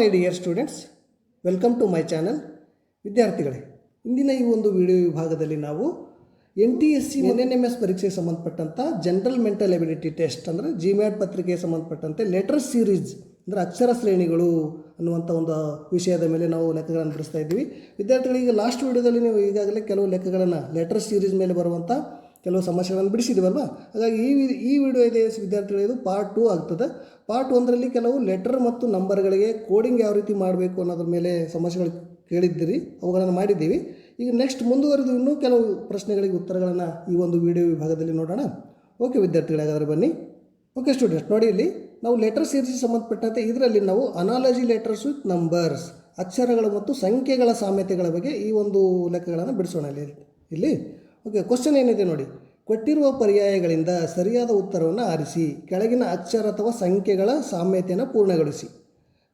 My dear students welcome to my channel ವಿದ್ಯಾರ್ಥಿಗಳೇ, ಇಂದಿನ ಈ ಒಂದು ವಿಡಿಯೋ ವಿಭಾಗದಲ್ಲಿ ನಾವು N T S C N N M S ಪರೀಕ್ಷೆಗೆ ಸಂಬಂಧಪಟ್ಟಂಥ ಜನರಲ್ ಮೆಂಟಲ್ ಎಬಿಲಿಟಿ ಟೆಸ್ಟ್ ಅಂದರೆ ಜಿ ಮ್ಯಾಟ್ ಪತ್ರಿಕೆಗೆ ಸಂಬಂಧಪಟ್ಟಂತೆ ಲೆಟರ್ ಸೀರೀಸ್ ಅಂದರೆ ಅಕ್ಷರ ಶ್ರೇಣಿಗಳು ಅನ್ನುವಂಥ ಒಂದು ವಿಷಯದ ಮೇಲೆ ನಾವು ಲೆಕ್ಕಗಳನ್ನು ಬಿಡಿಸ್ತಾ ಇದ್ದೀವಿ. ವಿದ್ಯಾರ್ಥಿಗಳಿಗೆ ಲಾಸ್ಟ್ ವಿಡಿಯೋದಲ್ಲಿ ನೀವು ಈಗಾಗಲೇ ಕೆಲವು ಲೆಕ್ಕಗಳನ್ನು ಲೆಟರ್ ಸೀರೀಸ್ ಮೇಲೆ ಬರುವಂಥ ಕೆಲವು ಸಮಸ್ಯೆಗಳನ್ನು ಬಿಡಿಸಿದ್ದೀವಲ್ವ ಹಾಗಾಗಿ ಈ ಈ ವಿಡಿಯೋ ಇದೆ ವಿದ್ಯಾರ್ಥಿಗಳಿದು ಪಾರ್ಟ್ ಟೂ ಆಗ್ತದೆ. ಪಾರ್ಟ್ ಒಂದರಲ್ಲಿ ಕೆಲವು ಲೆಟರ್ ಮತ್ತು ನಂಬರ್ಗಳಿಗೆ ಕೋಡಿಂಗ್ ಯಾವ ರೀತಿ ಮಾಡಬೇಕು ಅನ್ನೋದ್ರ ಮೇಲೆ ಸಮಸ್ಯೆಗಳು ಕೇಳಿದ್ದೀರಿ, ಅವುಗಳನ್ನು ಮಾಡಿದ್ದೀವಿ. ಈಗ ನೆಕ್ಸ್ಟ್ ಮುಂದುವರೆದು ಇನ್ನೂ ಕೆಲವು ಪ್ರಶ್ನೆಗಳಿಗೆ ಉತ್ತರಗಳನ್ನು ಈ ಒಂದು ವಿಡಿಯೋ ವಿಭಾಗದಲ್ಲಿ ನೋಡೋಣ. ಓಕೆ ವಿದ್ಯಾರ್ಥಿಗಳೇ ಹಾಗಾದ್ರೆ ಬನ್ನಿ. ಓಕೆ ಸ್ಟೂಡೆಂಟ್ಸ್ ನೋಡಿ ಇಲ್ಲಿ. ನಾವು ಲೆಟರ್ ಸೇರಿಸಿ ಸಂಬಂಧಪಟ್ಟಂತೆ ಇದರಲ್ಲಿ ನಾವು ಅನಾಲಜಿ ಲೆಟರ್ಸ್ ವಿತ್ ನಂಬರ್ಸ್ ಅಕ್ಷರಗಳು ಮತ್ತು ಸಂಖ್ಯೆಗಳ ಸಾಮ್ಯತೆಗಳ ಬಗ್ಗೆ ಈ ಒಂದು ಲೆಕ್ಕಗಳನ್ನು ಬಿಡಿಸೋಣ ಇಲ್ಲಿ. ಇಲ್ಲಿ. ಓಕೆ ಕ್ವಶನ್ ಏನಿದೆ ನೋಡಿ? ಕೊಟ್ಟಿರುವ ಪರ್ಯಾಯಗಳಿಂದ ಸರಿಯಾದ ಉತ್ತರವನ್ನು ಆರಿಸಿ, ಕೆಳಗಿನ ಅಕ್ಷರ ಅಥವಾ ಸಂಖ್ಯೆಗಳ ಸಾಮ್ಯತೆಯನ್ನು ಪೂರ್ಣಗೊಳಿಸಿ.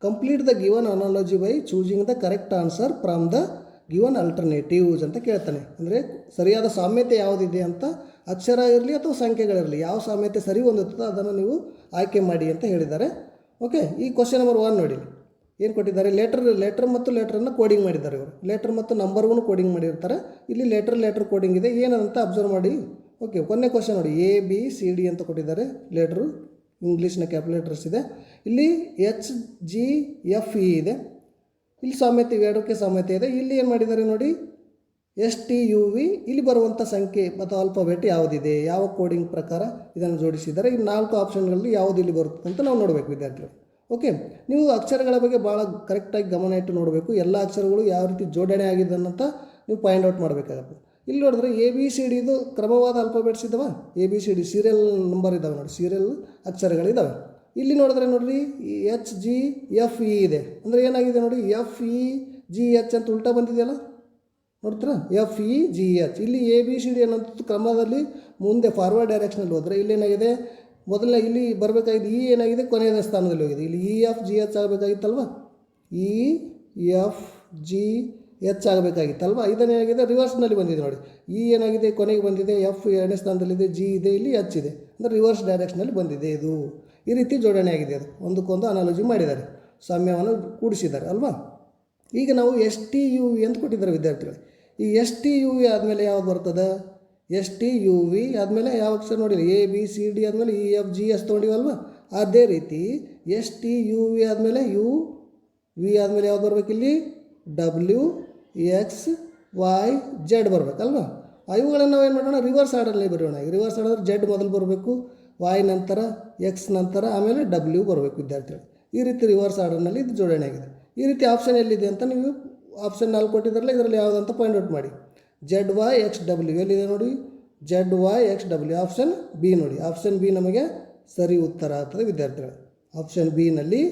Complete the given analogy by choosing the correct answer from the given alternatives ಅಂತ ಕೇಳ್ತಾನೆ. ಅಂದರೆ ಸರಿಯಾದ ಸಾಮ್ಯತೆ ಯಾವುದಿದೆ ಅಂತ? ಅಕ್ಷರ ಇರಲಿ ಅಥವಾ ಸಂಖ್ಯೆಗಳಿರಲಿ ಯಾವ ಸಾಮ್ಯತೆ ಸರಿ ಹೊಂದುತ್ತೋ ಅದನ್ನು ನೀವು ಆಯ್ಕೆ ಮಾಡಿ ಅಂತ ಹೇಳಿದ್ದಾರೆ. ಓಕೆ ಈ ಕ್ವಶನ್ ನಂಬರ್ ಒನ್ ನೋಡಿ. ಏನು ಕೊಟ್ಟಿದ್ದಾರೆ? ಲೆಟರ್ ಲೆಟರ್ ಮತ್ತು ಲೆಟ್ರನ್ನು ಕೋಡಿಂಗ್ ಮಾಡಿದ್ದಾರೆ ಇವರು. ಲೆಟರ್ ಮತ್ತು ನಂಬರ್ಗೂ ಕೋಡಿಂಗ್ ಮಾಡಿರ್ತಾರೆ. ಇಲ್ಲಿ ಲೆಟರ್ ಲೆಟರ್ ಕೋಡಿಂಗ್ ಇದೆ. ಏನಂತ ಅಬ್ಸರ್ವ್ ಮಾಡಿ. ಓಕೆ ಕೊನೆ ಕ್ವಶನ್ ನೋಡಿ. ಎ ಬಿ ಸಿ ಡಿ ಅಂತ ಕೊಟ್ಟಿದ್ದಾರೆ ಲೆಟ್ರು ಇಂಗ್ಲೀಷ್ನ ಕ್ಯಾಲ್ಕುಲೇಟರ್ಸ್ ಇದೆ. ಇಲ್ಲಿ ಎಚ್ ಜಿ ಎಫ್ ಇ ಇದೆ. ಇಲ್ಲಿ ಸಾಮ್ಯತೆ ಇವೆರಡಕ್ಕೆ ಸಾಮ್ಯತೆ ಇದೆ. ಇಲ್ಲಿ ಏನು ಮಾಡಿದ್ದಾರೆ ನೋಡಿ? ಎಸ್ ಟಿ ಯು ವಿ ಇಲ್ಲಿ ಬರುವಂಥ ಸಂಖ್ಯೆ ಮತ್ತು ಆಲ್ಫಾಬೆಟ್ ಯಾವುದಿದೆ? ಯಾವ ಕೋಡಿಂಗ್ ಪ್ರಕಾರ ಇದನ್ನು ಜೋಡಿಸಿದ್ದಾರೆ? ಈ ನಾಲ್ಕು ಆಪ್ಷನ್ಗಳಲ್ಲಿ ಯಾವುದು ಇಲ್ಲಿ ಬರುತ್ತೆ ಅಂತ ನಾವು ನೋಡಬೇಕು, ವಿದ್ಯಾರ್ಥಿಗಳು. ಓಕೆ ನೀವು ಅಕ್ಷರಗಳ ಬಗ್ಗೆ ಭಾಳ ಕರೆಕ್ಟಾಗಿ ಗಮನ ಇಟ್ಟು ನೋಡಬೇಕು. ಎಲ್ಲ ಅಕ್ಷರಗಳು ಯಾವ ರೀತಿ ಜೋಡಣೆ ಆಗಿದೆ ಅಂತ ನೀವು ಪಾಯಿಂಟ್ ಔಟ್ ಮಾಡಬೇಕಾಗುತ್ತೆ. ಇಲ್ಲಿ ನೋಡಿದ್ರೆ ಎ ಬಿ ಸಿ ಡಿದು ಕ್ರಮವಾದ ಆಲ್ಫಾಬೆಟ್ಸ್ ಇದ್ದಾವೆ A B C D serial number ಇದ್ದಾವೆ ನೋಡಿ. ಸೀರಿಯಲ್ ಅಕ್ಷರಗಳಿದ್ದಾವೆ ಇಲ್ಲಿ ನೋಡಿದ್ರೆ ನೋಡಿರಿ ಎಚ್ ಜಿ ಎಫ್ ಇ ಇದೆ. ಅಂದರೆ ಏನಾಗಿದೆ ನೋಡಿ? ಎಫ್ ಇ ಜಿ ಎಚ್ ಅಂತ ಉಲ್ಟಾ ಬಂದಿದೆಯಲ್ಲ? ನೋಡ್ತೀರಾ? ಎಫ್ ಇ ಜಿ ಎಚ್ ಇಲ್ಲಿ ಎ ಬಿ ಸಿ ಡಿ ಅನ್ನೋದು ಕ್ರಮದಲ್ಲಿ ಮುಂದೆ ಫಾರ್ವರ್ಡ್ ಡೈರೆಕ್ಷನಲ್ಲಿ ಹೋದರೆ ಇಲ್ಲಿ ಮೊದಲನೇ ಇಲ್ಲಿ ಬರಬೇಕಾಗಿದ್ದು ಇ ಏನಾಗಿದೆ? ಕೊನೆಯ ಸ್ಥಾನದಲ್ಲಿ ಹೋಗಿದೆ. ಇಲ್ಲಿ ಇ ಎಫ್ ಜಿ ಎಚ್ ಆಗಬೇಕಾಗಿತ್ತಲ್ವ? ಇ ಎಫ್ ಜಿ ಎಚ್ ಆಗಬೇಕಾಗಿತ್ತಲ್ವ? ಇದನ್ನೇನಾಗಿದೆ ರಿವರ್ಸ್ನಲ್ಲಿ ಬಂದಿದೆ ನೋಡಿ. ಇ ಏನಾಗಿದೆ? ಕೊನೆಗೆ ಬಂದಿದೆ. ಎಫ್ ಎರಡನೇ ಸ್ಥಾನದಲ್ಲಿದೆ. ಜಿ ಇದೆ. ಇಲ್ಲಿ ಎಚ್ ಇದೆ. ಅಂದರೆ ರಿವರ್ಸ್ ಡೈರೆಕ್ಷನಲ್ಲಿ ಬಂದಿದೆ ಇದು. ಈ ರೀತಿ ಜೋಡಣೆ ಆಗಿದೆ ಅದು. ಒಂದಕ್ಕೊಂದು ಅನಾಲಜಿ ಮಾಡಿದ್ದಾರೆ. ಸಾಮ್ಯವನ್ನು ಕೂಡಿಸಿದ್ದಾರೆ, ಅಲ್ವಾ? ಈಗ ನಾವು ಎಸ್ ಟಿ ಯು ವಿ ಅಂತ ಕೊಟ್ಟಿದ್ದಾರೆ ವಿದ್ಯಾರ್ಥಿಗಳು. ಈ ಎಸ್ ಟಿ ಯು ವಿ ಆದಮೇಲೆ ಯಾವ್ದು ಬರ್ತದೆ? ಎಸ್ ಟಿ ಯು ವಿ ಆದಮೇಲೆ ಯಾವ ಅಕ್ಷರ ನೋಡಿಲ್ಲ? ಎ ಬಿ ಸಿ ಡಿ ಆದಮೇಲೆ ಇ ಎಫ್ ಜಿ ಎಸ್ ತೊಗೊಂಡಿವಲ್ವ? ಅದೇ ರೀತಿ ಎಸ್ ಟಿ ಯು ವಿ ಆದಮೇಲೆ ಯು ವಿ ಆದಮೇಲೆ ಯಾವ್ದು ಬರ್ಬೇಕಿಲ್ಲಿ ಡಬ್ಲ್ಯೂ ಎಕ್ಸ್ ವೈ ಜೆಡ್ ಬರಬೇಕಲ್ವ ಇವುಗಳನ್ನು ನಾವು ಏನು ಮಾಡೋಣ ರಿವರ್ಸ್ ಆರ್ಡರ್ನಲ್ಲಿ ಬರೆಯೋಣ ರಿವರ್ಸ್ ಆರ್ಡರ್ ಜೆಡ್ ಮೊದಲು ಬರಬೇಕು ವೈ ನಂತರ ಎಕ್ಸ್ ನಂತರ ಆಮೇಲೆ ಡಬ್ಲ್ಯೂ ಬರಬೇಕು ವಿದ್ಯಾರ್ಥಿಗಳು. ಈ ರೀತಿ ರಿವರ್ಸ್ ಆರ್ಡರ್ನಲ್ಲಿ ಇದು ಜೋಡಣೆ ಆಗಿದೆ ಈ ರೀತಿ ಆಪ್ಷನ್ ಎಲ್ಲಿದೆ ಅಂತ ನೀವು ಆಪ್ಷನ್ ನಾಲ್ಕು ಕೊಟ್ಟಿದ್ದಾರಲ್ಲ ಇದರಲ್ಲಿ ಯಾವುದಂತ ಪಾಯಿಂಟ್ ಔಟ್ ಮಾಡಿ. ಜೆಡ್ ವೈ ಎಕ್ಸ್ ಡಬ್ಲ್ಯೂ ಎಲ್ಲಿದೆ ನೋಡಿ? Z Y X W option B ನೋಡಿ. ಆಪ್ಷನ್ ಬಿ ನಮಗೆ ಸರಿ ಉತ್ತರ ಆಗ್ತದೆ ವಿದ್ಯಾರ್ಥಿಗಳು. ಆಪ್ಷನ್ ಬಿನಲ್ಲಿ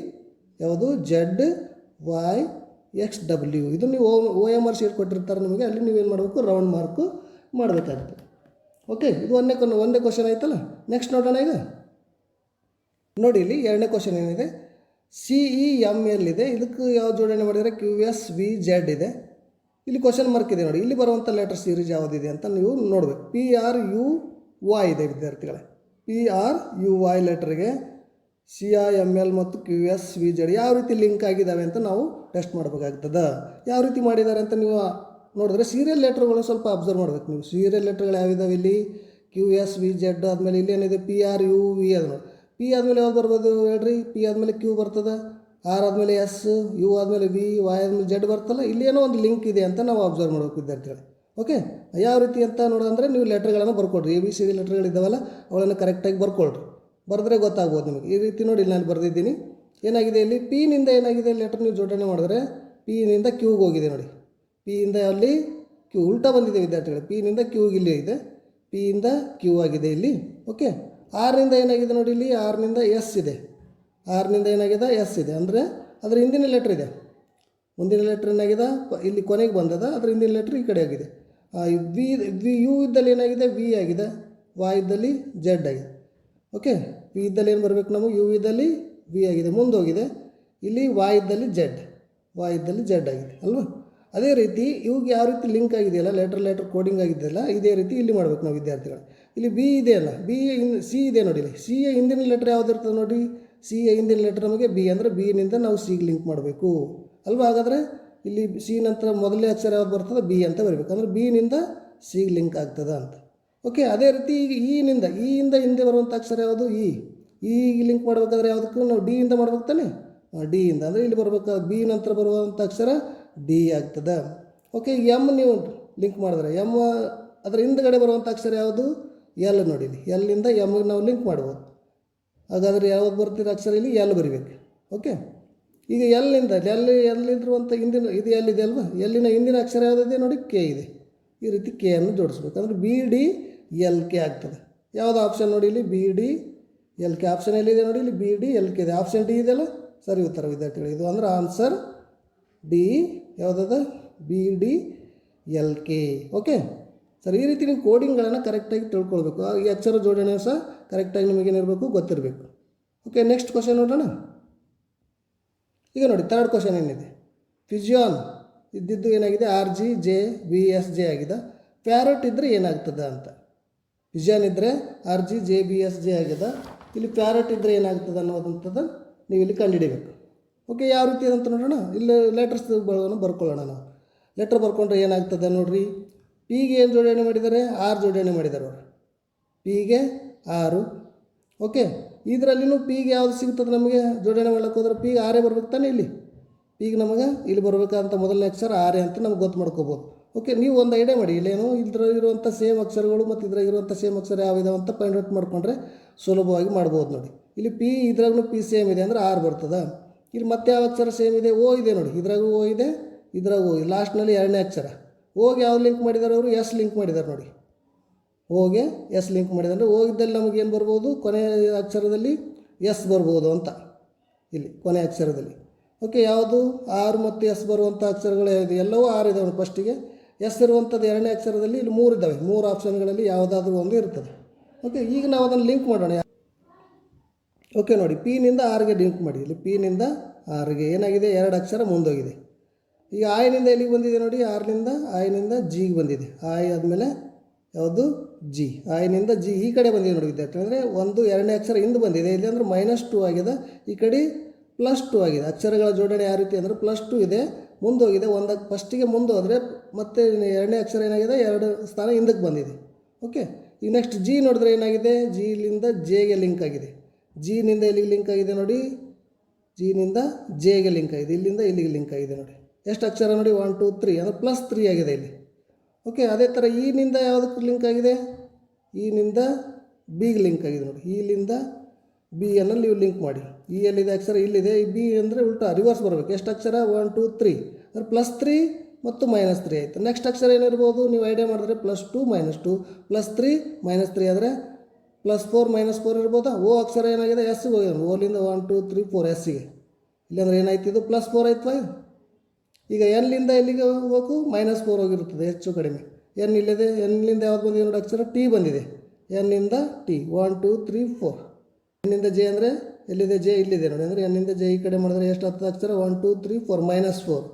ಯಾವುದು? ಜೆಡ್ ವೈ ಎಕ್ಸ್ ಡಬ್ಲ್ಯೂ ಇದು ನೀವು ಓ ಎಂ ಆರ್ ಶೀಟ್ ಕೊಟ್ಟಿರ್ತಾರೆ ನಿಮಗೆ. ಅಲ್ಲಿ ನೀವೇನು ಮಾಡಬೇಕು? ರೌಂಡ್ ಮಾರ್ಕು ಮಾಡಬೇಕಾಗ್ತದೆ ಓಕೆ ಇದು ಒಂದೇ ಕೊನೆ ಒಂದೇ ಕ್ವಶನ್ ಆಯ್ತಲ್ಲ? ನೆಕ್ಸ್ಟ್ ನೋಡೋಣ ಈಗ. ನೋಡಿ ಇಲ್ಲಿ ಎರಡನೇ ಕ್ವಶನ್ ಏನಿದೆ? ಸಿ ಇ ಎಂ ಎಲ್ ಇದೆ. ಇದಕ್ಕೆ ಯಾವ ಜೋಡಣೆ ಮಾಡಿದರೆ? ಕ್ಯೂ ಎಸ್ ವಿ ಜೆಡ್ ಇದೆ. ಇಲ್ಲಿ ಕ್ವಶನ್ ಮಾರ್ಕ್ ಇದೆ ನೋಡಿ. ಇಲ್ಲಿ ಬರುವಂಥ ಲೆಟರ್ ಸೀರೀಸ್ ಯಾವುದಿದೆ ಅಂತ ನೀವು ನೋಡಬೇಕು. ಪಿ ಆರ್ ಯು ವೈ ಇದೆ ವಿದ್ಯಾರ್ಥಿಗಳೇ. ಪಿ ಆರ್ ಯು ವಾಯ್ ಲೆಟರ್ಗೆ ಸಿ ಐ ಎಂ ಎಲ್ ಮತ್ತು ಕ್ಯೂ ಎಸ್ ವಿ ಜೆಡ್ ಯಾವ ರೀತಿ ಲಿಂಕ್ ಆಗಿದ್ದಾವೆ ಅಂತ ನಾವು ಟೆಸ್ಟ್ ಮಾಡಬೇಕಾಗ್ತದೆ. ಯಾವ ರೀತಿ ಮಾಡಿದ್ದಾರೆ ಅಂತ ನೀವು ನೋಡಿದ್ರೆ ಸೀರಿಯಲ್ ಲೆಟ್ರ್ಗಳು ಸ್ವಲ್ಪ ಅಬ್ಸರ್ವ್ ಮಾಡಬೇಕು ನೀವು. ಸೀರಿಯಲ್ ಲೆಟ್ರ್ಗಳು ಯಾವಿದಾವೆ ಇಲ್ಲಿ? ಕ್ಯೂ ಎಸ್ ವಿ ಜೆಡ್ ಆದಮೇಲೆ ಇಲ್ಲಿ ಏನಿದೆ? ಪಿ ಆರ್ ಯು ವಿ ಅದು ನೋಡಿ. ಪಿ ಆದಮೇಲೆ ಯಾವ್ದು ಬರ್ಬೋದು ಹೇಳ್ರಿ? ಪಿ ಆದಮೇಲೆ ಕ್ಯೂ ಬರ್ತದೆ. ಆರ್ ಆದಮೇಲೆ ಎಸ್, ಯು ಆದಮೇಲೆ ವಿ, ವೈ ಆದಮೇಲೆ ಜೆಡ್ ಬರ್ತಲ್ಲ ಇಲ್ಲೇನೋ ಒಂದು ಲಿಂಕ್ ಇದೆ ಅಂತ ನಾವು ಅಬ್ಸರ್ವ್ ಮಾಡಬೇಕು ವಿದ್ಯಾರ್ಥಿಗಳು. ಓಕೆ ಯಾವ ರೀತಿ ಅಂತ ನೋಡೋದಂದರೆ ನೀವು ಲೆಟ್ರ್ಗಳನ್ನು ಬರ್ಕೊಡ್ರಿ. ಎ ಬಿ ಸಿ ಡಿ ಲೆಟ್ರ್ಗಳಿದ್ದಾವಲ್ಲ ಅವುಗಳನ್ನು ಕರೆಕ್ಟಾಗಿ ಬರ್ಕೊಳ್ರಿ. ಬರೆದ್ರೆ ಗೊತ್ತಾಗ್ಬೋದು ನಿಮಗೆ. ಈ ರೀತಿ ನೋಡಿ ನಾನು ಬರೆದಿದ್ದೀನಿ. ಏನಾಗಿದೆ ಇಲ್ಲಿ? ಪಿನಿಂದ ಏನಾಗಿದೆ? ಲೆಟರ್ ನೀವು ಜೋಡಣೆ ಮಾಡಿದ್ರೆ ಪಿನಿಂದ ಕ್ಯೂಗೆ ಹೋಗಿದೆ ನೋಡಿ. ಪಿಯಿಂದ ಅಲ್ಲಿ ಕ್ಯೂ ಉಲ್ಟಾ ಬಂದಿದೆ ವಿದ್ಯಾರ್ಥಿಗಳು. ಪಿನಿಂದ ಕ್ಯೂಗೆ ಇಲ್ಲಿ ಇದೆ. ಪಿಯಿಂದ ಕ್ಯೂ ಆಗಿದೆ ಇಲ್ಲಿ. ಓಕೆ ಆರ್ನಿಂದ ಏನಾಗಿದೆ ನೋಡಿ ಇಲ್ಲಿ? ಆರ್ನಿಂದ ಎಸ್ ಇದೆ. ಆರ್ನಿಂದ ಏನಾಗಿದೆ? ಎಸ್ ಇದೆ. ಅಂದರೆ ಅದರ ಹಿಂದಿನ ಲೆಟ್ರ್ ಇದೆ. ಮುಂದಿನ ಲೆಟ್ರ್ ಏನಾಗಿದೆ? ಇಲ್ಲಿ ಕೊನೆಗೆ ಬಂದದ, ಅದರ ಹಿಂದಿನ ಲೆಟ್ರ್ ಈ ಕಡೆ ಆಗಿದೆ. ವಿ ವಿ ಯು ಇದ್ದಲ್ಲಿ ಏನಾಗಿದೆ? ವಿ ಆಗಿದೆ. ವಾ ಇದ್ದಲ್ಲಿ ಜೆಡ್ ಆಗಿದೆ. ಓಕೆ ವಿ ಇದ್ದಲ್ಲಿ ಏನು ಬರಬೇಕು ನಮಗೆ? ಯು ಇದ್ದಲ್ಲಿ ವಿ ಆಗಿದೆ. ಮುಂದೆ ಹೋಗಿದೆ. ಇಲ್ಲಿ ವಾ ಇದ್ದಲ್ಲಿ ಜೆಡ್ ವಾ ಇದ್ದಲ್ಲಿ ಜೆಡ್ ಆಗಿದೆ. ಅಲ್ವಾ? ಅದೇ ರೀತಿ ಇವಾಗ ಯಾವ ರೀತಿ ಲಿಂಕ್ ಆಗಿದೆಯಲ್ಲ ಲೆಟರ್ ಲೆಟರ್ ಕೋಡಿಂಗ್ ಆಗಿದೆಯಲ್ಲ, ಇದೇ ರೀತಿ ಇಲ್ಲಿ ಮಾಡಬೇಕು ನಾವು ವಿದ್ಯಾರ್ಥಿಗಳು. ಇಲ್ಲಿ ಬಿ ಇದೆ ಅಲ್ಲ. ಬಿ ಸಿ ಇದೆ ನೋಡಿ ಇಲ್ಲಿ. ಸಿ ಎ ಹಿಂದಿನ ಲೆಟ್ರ್ ಯಾವುದಿರ್ತದೆ ನೋಡಿ? ಸಿ ಹಿಂದಿನ ಲೆಟ್ರ್ ನಮಗೆ ಬಿ ಅಂದರೆ ಬಿನಿಂದ ನಾವು ಸಿಗೆ ಲಿಂಕ್ ಮಾಡಬೇಕು. ಅಲ್ವಾ? ಹಾಗಾದರೆ ಇಲ್ಲಿ ಸಿ ನಂತರ ಮೊದಲನೇ ಅಕ್ಷರ ಯಾವ್ದು ಬರ್ತದೆ? ಬಿ ಅಂತ ಬರಬೇಕು. ಅಂದರೆ ಬಿನಿಂದ ಸಿಗೆ ಲಿಂಕ್ ಆಗ್ತದ ಅಂತ. ಓಕೆ, ಅದೇ ರೀತಿ ಈಗ ಈನಿಂದ ಈಯಿಂದ ಹಿಂದೆ ಬರುವಂಥ ಅಕ್ಷರ ಯಾವುದು? ಈ. ಈಗ ಲಿಂಕ್ ಮಾಡಬೇಕಾದ್ರೆ ಯಾವುದಕ್ಕೂ ನಾವು ಡಿ ಇಂದ ಮಾಡ್ಬೇಕು ತಾನೆ? ಡಿ ಇಂದ. ಅಂದರೆ ಇಲ್ಲಿ ಬರ್ಬೇಕಾದ್ರೆ ಬಿ ನಂತರ ಬರುವಂಥ ಅಕ್ಷರ ಡಿ ಆಗ್ತದೆ. ಓಕೆ ಎಂ ನೀವು ಲಿಂಕ್ ಮಾಡಿದ್ರೆ, ಎಂ ಅದರ ಹಿಂದ್ಗಡೆ ಬರುವಂಥ ಅಕ್ಷರ ಯಾವುದು? ಎಲ್ ನೋಡಿ ಎಲ್ಲಿಂದ ಎಮ್ಗೆ ನಾವು ಲಿಂಕ್ ಮಾಡ್ಬೋದು. ಹಾಗಾದರೆ ಯಾವಾಗ ಬರ್ತೀರ ಅಕ್ಷರ ಇಲ್ಲಿ? ಎಲ್ ಬರಿಬೇಕು. ಓಕೆ? ಈಗ ಎಲ್ಲಿಂದ? ಎಲ್ಲಿ ಎಲ್ಲಿರುವಂಥ ಹಿಂದಿನ, ಇದು ಎಲ್ಲಿದೆ ಅಲ್ವಾ? ಎಲ್ಲಿನ ಹಿಂದಿನ ಅಕ್ಷರ ಯಾವುದಿದೆ ನೋಡಿ? ಕೆ ಇದೆ. ಈ ರೀತಿ ಕೆ ಅನ್ನು ಜೋಡಿಸ್ಬೇಕು. ಅಂದರೆ ಬಿ, ಡಿ, ಎಲ್, ಕೆ ಆಗ್ತದೆ. ಯಾವುದು ಆಪ್ಷನ್ ನೋಡಿ ಇಲ್ಲಿ? B, D, L, K. Option ಎಲ್ಲಿದೆ ನೋಡಿ ಇಲ್ಲಿ? ಬಿ, ಡಿ, ಎಲ್, ಕೆ ಇದೆ. ಆಪ್ಷನ್ ಡಿ ಇದೆಯಲ್ಲ? ಸರಿ ಉತ್ತರ ವಿದ್ಯಾರ್ಥಿಗಳು ಇದು ಅಂದ್ರೆ answer D, ಯಾವುದದ? B, D, L, K. Okay? Sir, ಈ ರೀತಿ ನೀವು ಕೋಡಿಂಗ್ಗಳನ್ನು ಕರೆಕ್ಟಾಗಿ ತಿಳ್ಕೊಳ್ಬೇಕು. ಈ ಅಕ್ಷರ ಜೋಡಣೆ ಸಹ ಕರೆಕ್ಟಾಗಿ ನಿಮಗೇನಿರಬೇಕು ಗೊತ್ತಿರಬೇಕು. ಓಕೆ ನೆಕ್ಸ್ಟ್ ಕ್ವಶನ್ ನೋಡೋಣ. ಈಗ ನೋಡಿ ತರ್ಡ್ ಕ್ವಶನ್ ಏನಿದೆ? ಫಿಜಿಯಾನ್ ಇದ್ದಿದ್ದು ಏನಾಗಿದೆ? R G J B S J ಆಗಿದೆ. ಪ್ಯಾರಟ್ ಇದ್ದರೆ ಏನಾಗ್ತದೆ ಅಂತ. ಫಿಜಿಯಾನ್ ಇದ್ದರೆ R G J B S J ಆಗಿದೆ. ಇಲ್ಲಿ ಪ್ಯಾರಟ್ ಇದ್ದರೆ ಏನಾಗ್ತದೆ ಅನ್ನೋದಂಥದ್ದು ನೀವು ಇಲ್ಲಿ ಕಂಡುಹಿಡಿಬೇಕು. ಓಕೆ ಯಾವ ರೀತಿ ಅಂತ ನೋಡೋಣ. ಇಲ್ಲಿ ಲೆಟರ್ಸ್ ಬರ್ಕೊಳ್ಳೋಣ ನಾವು. ಲೆಟ್ರ್ ಬರ್ಕೊಂಡ್ರೆ ಏನಾಗ್ತದೆ ನೋಡ್ರಿ? ಪಿಗೆ ಏನು ಜೋಡಣೆ ಮಾಡಿದ್ದಾರೆ? ಆರು ಜೋಡಣೆ ಮಾಡಿದ್ದಾರೆ ಅವರು. ಪಿಗೆ ಆರು. ಓಕೆ ಇದರಲ್ಲಿನೂ ಪಿಗೆ ಯಾವುದು ಸಿಗ್ತದೆ ನಮಗೆ? ಜೋಡಣೆ ಮಾಡ್ಲಿಕ್ಕೆ ಹೋದ್ರೆ ಪಿಗೆ ಆರೇ ಬರ್ಬೇಕು ತಾನೇ ಇಲ್ಲಿ? ಈಗ ನಮಗೆ ಇಲ್ಲಿ ಬರಬೇಕಂತ ಮೊದಲನೇ ಅಕ್ಷರ ಆರೇ ಅಂತ ನಮ್ಗೆ ಗೊತ್ತು ಮಾಡ್ಕೋಬೋದು. ಓಕೆ ನೀವು ಒಂದು ಐಡಿಯಾ ಮಾಡಿ. ಇಲ್ಲೇನು ಇದ್ರ ಇರುವಂಥ ಸೇಮ್ ಅಕ್ಷರಗಳು ಮತ್ತು ಇದ್ರಾಗ ಇರುವಂಥ ಸೇಮ್ ಅಕ್ಷರ ಯಾವಿದಾವೆ ಅಂತ ಫೈಂಡ್ ಔಟ್ ಮಾಡಿಕೊಂಡ್ರೆ ಸುಲಭವಾಗಿ ಮಾಡ್ಬೋದು ನೋಡಿ. ಇಲ್ಲಿ ಪಿ ಇದ್ರಾಗೂ ಪಿ ಸೇಮ್ ಇದೆ ಅಂದರೆ ಆರು ಬರ್ತದೆ. ಇಲ್ಲಿ ಮತ್ತೆ ಯಾವ ಅಕ್ಷರ ಸೇಮ್ ಇದೆ? ಓ ಇದೆ ನೋಡಿ. ಇದ್ರಾಗೂ ಓ ಇದೆ, ಇದ್ರಾಗ ಓ ಲಾಸ್ಟ್ನಲ್ಲಿ ಎರಡನೇ ಅಕ್ಷರ. ಓಗೆ ಯಾವ ಲಿಂಕ್ ಮಾಡಿದ್ದಾರೆ ಅವರು? ಎಸ್ ಲಿಂಕ್ ಮಾಡಿದ್ದಾರೆ ನೋಡಿ. ಹೋಗಿ ಎಸ್ ಲಿಂಕ್ ಮಾಡಿದ್ದಾರೆ ಅಂದರೆ ಹೋಗಿದ್ದಲ್ಲಿ ಏನು ಬರ್ಬೋದು? ಕೊನೆ ಅಕ್ಷರದಲ್ಲಿ ಎಸ್ ಬರ್ಬೋದು ಅಂತ. ಇಲ್ಲಿ ಕೊನೆ ಅಕ್ಷರದಲ್ಲಿ. ಓಕೆ ಯಾವುದು? ಆರು ಮತ್ತು ಎಸ್ ಬರುವಂಥ ಅಕ್ಷರಗಳು ಯಾವುದು ಎಲ್ಲವೂ ಆರು ಅವನು ಫಸ್ಟಿಗೆ ಎಸ್ ಇರುವಂಥದ್ದು ಎರಡನೇ ಅಕ್ಷರದಲ್ಲಿ ಇಲ್ಲಿ ಮೂರು ಇದ್ದಾವೆ. ಮೂರು ಆಪ್ಷನ್ಗಳಲ್ಲಿ ಯಾವುದಾದ್ರೂ ಒಂದು ಇರ್ತದೆ. ಓಕೆ ಈಗ ನಾವು ಅದನ್ನು ಲಿಂಕ್ ಮಾಡೋಣ. ಓಕೆ ನೋಡಿ ಪಿನಿಂದ ಆರಿಗೆ ಲಿಂಕ್ ಮಾಡಿ. ಇಲ್ಲಿ ಪಿನಿಂದ ಆರಿಗೆ ಏನಾಗಿದೆ? ಎರಡು ಅಕ್ಷರ ಮುಂದೋಗಿದೆ. ಈಗ ಆಯಿನಿಂದ ಎಲ್ಲಿಗೆ ಬಂದಿದೆ ನೋಡಿ, ಆರ್ನಿಂದ ಆಯಿನಿಂದ ಜಿಗೆ ಬಂದಿದೆ. ಆಯ್ ಆದಮೇಲೆ ಯಾವುದು? ಜಿ. ಆಯಿನಿಂದ ಜಿ ಈ ಕಡೆ ಬಂದಿದೆ ನೋಡಿ ವಿದ್ಯಾರ್ಥಿ ಅಂದರೆ ಒಂದು, ಎರಡನೇ ಅಕ್ಷರ ಹಿಂದೆ ಬಂದಿದೆ. ಇಲ್ಲಿ ಅಂದರೆ ಮೈನಸ್ ಟು ಆಗಿದೆ. ಈ ಕಡೆ ಪ್ಲಸ್ ಟು ಆಗಿದೆ. ಅಕ್ಷರಗಳ ಜೋಡಣೆ ಯಾವ ರೀತಿ ಅಂದರೆ ಪ್ಲಸ್ ಟು ಇದೆ ಮುಂದೋಗಿದೆ ಒಂದು ಫಸ್ಟಿಗೆ ಮುಂದೋದರೆ ಮತ್ತೆ ಎರಡನೇ ಅಕ್ಷರ ಏನಾಗಿದೆ? ಎರಡು ಸ್ಥಾನ ಹಿಂದಕ್ಕೆ ಬಂದಿದೆ. ಓಕೆ ಈಗ ನೆಕ್ಸ್ಟ್ ಜಿ ನೋಡಿದ್ರೆ ಏನಾಗಿದೆ? ಜಿಲಿಂದ ಜೆಗೆ ಲಿಂಕ್ ಆಗಿದೆ. ಜಿನಿಂದ ಎಲ್ಲಿಗೆ ಲಿಂಕ್ ಆಗಿದೆ ನೋಡಿ? ಜಿನಿಂದ ಜೆಗೆ ಲಿಂಕ್ ಆಗಿದೆ. ಇಲ್ಲಿಂದ ಇಲ್ಲಿಗೆ ಲಿಂಕ್ ಆಗಿದೆ ನೋಡಿ. ಎಷ್ಟು ಅಕ್ಷರ ನೋಡಿ? ಒನ್ ಟು ತ್ರೀ ಅಂದರೆ ಪ್ಲಸ್ ತ್ರೀ ಆಗಿದೆ ಇಲ್ಲಿ. ಓಕೆ ಅದೇ ಥರ ಈನಿಂದ ಯಾವುದಕ್ಕೆ ಲಿಂಕ್ ಆಗಿದೆ? ಈನಿಂದ ಬಿಗೆ ಲಿಂಕ್ ಆಗಿದೆ ನೋಡಿ. ಇಲ್ಲಿಂದ ಬಿ ಅನ್ನು ನೀವು ಲಿಂಕ್ ಮಾಡಿ. ಈ ಎಲ್ಲಿದೆ ಅಕ್ಷರ, ಇಲ್ಲಿದೆ. ಈ ಬಿ ಅಂದರೆ ಉಲ್ಟಾ ರಿವರ್ಸ್ ಬರಬೇಕು. ಎಷ್ಟು ಅಕ್ಷರ? ಒನ್ ಟು ತ್ರೀ ಅಂದರೆ ಪ್ಲಸ್ ತ್ರೀ ಮತ್ತು ಮೈನಸ್ ತ್ರೀ ಆಯಿತು. ನೆಕ್ಸ್ಟ್ ಅಕ್ಷರ ಏನಿರ್ಬೋದು? ನೀವು ಐಡಿಯಾ ಮಾಡಿದ್ರೆ plus two minus two plus three minus three ಆದರೆ ಪ್ಲಸ್ ಫೋರ್ ಮೈನಸ್ ಫೋರ್ ಇರ್ಬೋದಾ? ಓ ಅಕ್ಷರ ಏನಾಗಿದೆ? ಎಸ್ಗೆ ಹೋಗಿದೆ. ಓಲಿಂದ ಒನ್ ಟು ತ್ರೀ ಫೋರ್ ಎಸ್ಸಿಗೆ ಇಲ್ಲಾಂದ್ರೆ ಏನಾಯ್ತು ಇದು? ಪ್ಲಸ್ ಫೋರ್ ಆಯ್ತು ಈಗ ಎಲ್ಲಿಂದ ಎಲ್ಲಿಗೆ ಹೋಗಬೇಕು ಮೈನಸ್ ಫೋರ್ ಹೋಗಿರುತ್ತದೆ, ಹೆಚ್ಚು ಕಡಿಮೆ. ಎನ್ ಇಲ್ಲದೆ ಎನ್ನಿಂದ ಯಾವ್ದು ಬಂದಿದೆ ನೋಡಿ ಅಕ್ಷರ? ಟಿ ಬಂದಿದೆ. ಎನ್ನಿಂದ T one two three four ಎನ್ನಿಂದ J ಅಂದರೆ ಎಲ್ಲಿದೆ? ಜೆ ಇಲ್ಲಿದೆ ನೋಡಿ. ಅಂದರೆ ಎನ್ನಿಂದ ಜೆ ಈ ಕಡೆ ಮಾಡಿದ್ರೆ ಎಷ್ಟು ಹತ್ತು ಅಕ್ಷರ? One two three four minus four